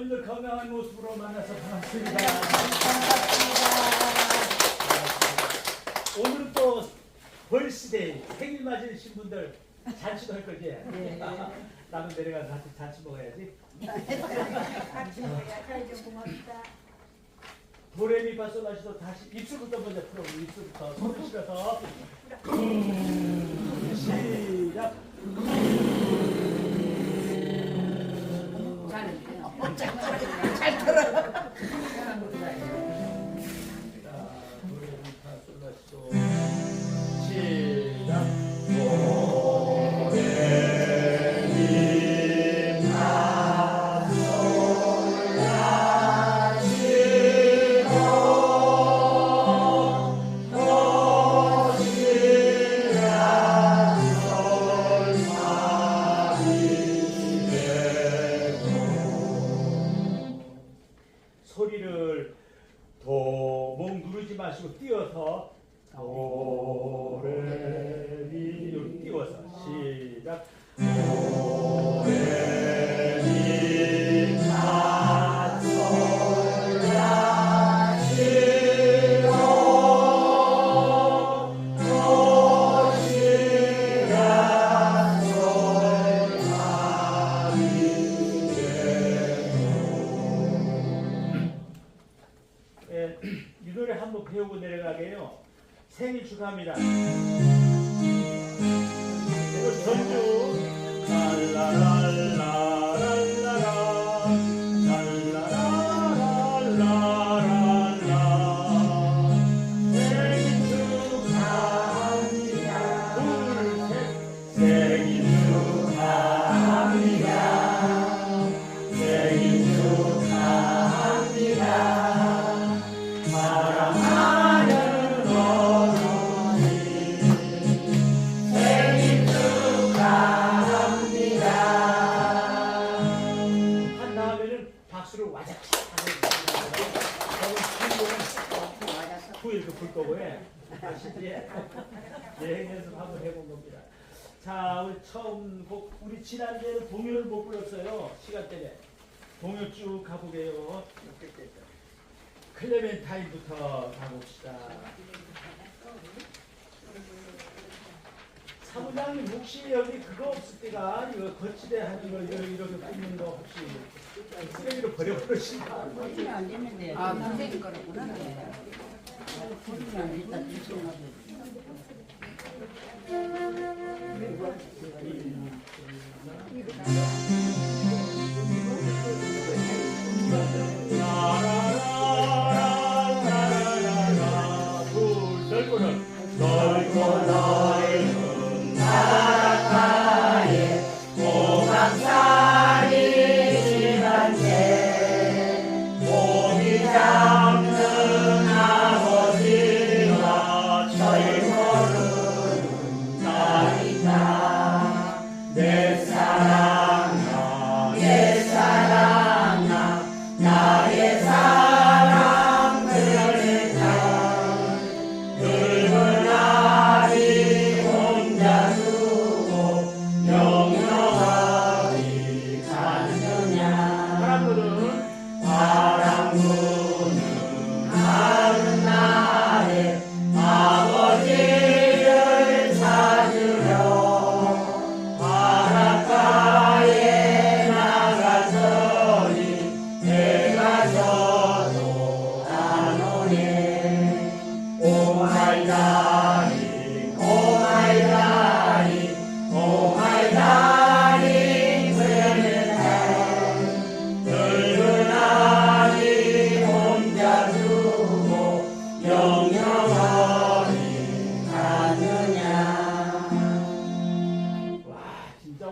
오늘도 건강한 모습으로 만나서 반갑습니다. 오늘은 또 벌스데이 생일 맞으신 분들 잔치도 할 거지? 나도 내려가서 같이 잔치 먹어야지. 도레미파솔라시도 다시 입술부터 먼저 풀어. 입술부터. 손을 실어서. 시작. 자, 思っちゃいま。 소리를 도목 누르지 마시고 띄어서 도 예, 이 노래 한번 배우고 내려가게요. 생일 축하합니다. 그리고 전주 랄라랄 후일 그불 거고 해. 아시지? 여행 연습 한번 해본 겁니다. 자, 우리 처음 곡 우리 지난주에는 동요를 못 불렀어요. 시간 때문에. 동요 쭉 가보게요. 클레멘타인부터 가봅시다. 사무장님 혹시 여기 그거 없을 때가 이거 거치대 하는 거 이렇게 이렇게 굽는 거 혹시 쓰레기로 버려버리시나? 아, 선생님 거라구나. 버리면 일단 주시나 라라라라라라라 둘 넓고는 넓고 넓은 바닷가에 고강산이 심한데 고기 잡는 아버지와 저희 모르는 딸이다 내 사랑아 내 사랑아 나의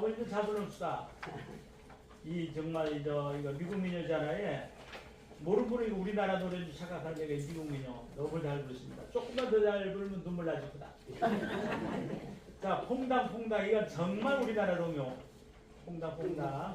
오늘 잘 불렀다. 이 정말 이 저 이거 미국 민요잖아요. 분이 우리나라 노래인 줄 착각한 얘가 미국 민요 너무 잘 부르십니다. 조금만 더 잘 부르면 눈물 나실 거다. 자 퐁당 퐁당. 이건 정말 우리나라 동요. 퐁당 퐁당